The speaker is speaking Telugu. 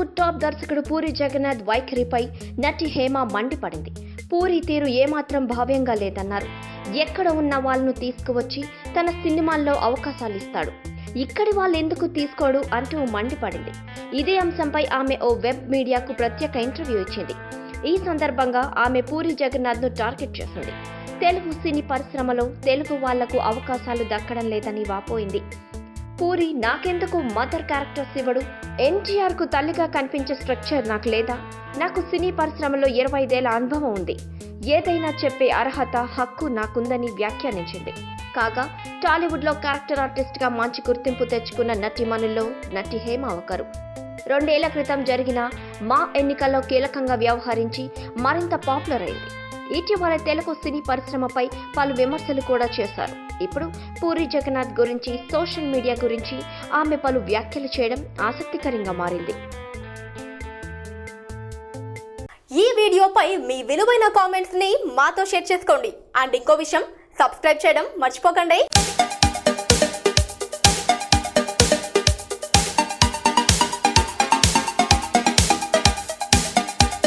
టాప్ దర్శకుడు పూరి జగన్నాథ్ వైఖరిపై నటి హేమ మండిపడింది. పూరి తీరు ఏమాత్రం భావ్యంగా లేదన్నారు. ఎక్కడ ఉన్న వాళ్ళను తీసుకువచ్చి తన సినిమాల్లో అవకాశాలు ఇస్తాడు. ఇక్కడి వాళ్ళు ఎందుకు తీసుకోడు అంటూ మండిపడింది. ఇదే అంశంపై ఆమె ఓ వెబ్ మీడియాకు ప్రత్యేక ఇంటర్వ్యూ ఇచ్చింది. ఈ సందర్భంగా ఆమె పూరి జగన్నాథ్ను టార్గెట్ చేసింది. తెలుగు సినీ పరిశ్రమలో తెలుగు వాళ్ళకు అవకాశాలు దక్కడం లేదని వాపోయింది. పూరి నాకెందుకు మదర్ క్యారెక్టర్స్ ఇవ్వడు? ఎన్టీఆర్కు తల్లిగా కనిపించే స్ట్రక్చర్ నాకు లేదా? నాకు సినీ పరిశ్రమలో ఇరవై ఐదేళ్ళ అనుభవం ఉంది. ఏదైనా చెప్పే అర్హత హక్కు నాకుందని వ్యాఖ్యానించింది. కాగా టాలీవుడ్లో క్యారెక్టర్ ఆర్టిస్ట్గా మంచి గుర్తింపు తెచ్చుకున్న నటిమణుల్లో నటి హేమ ఒకరు. రెండేళ్ళ క్రితం జరిగిన మా ఎన్నికల్లో కీలకంగా వ్యవహరించి మరింత పాపులర్ అయింది. ఇటీవల తెలుగు సినీ పరిశ్రమపై పలు విమర్శలు కూడా చేశారు. ఇప్పుడు పూరి జగన్నాథ్ గురించి సోషల్ మీడియా గురించి ఆమె పలు వ్యాఖ్యలు చేయడం ఆసక్తికరంగా మారింది. ఈ వీడియోపై మీ విలువైన కామెంట్స్ని మాతో షేర్ చేసుకోండి. అండ్ ఇంకో విషయం సబ్స్క్రైబ్ చేయడం మర్చిపోకండి.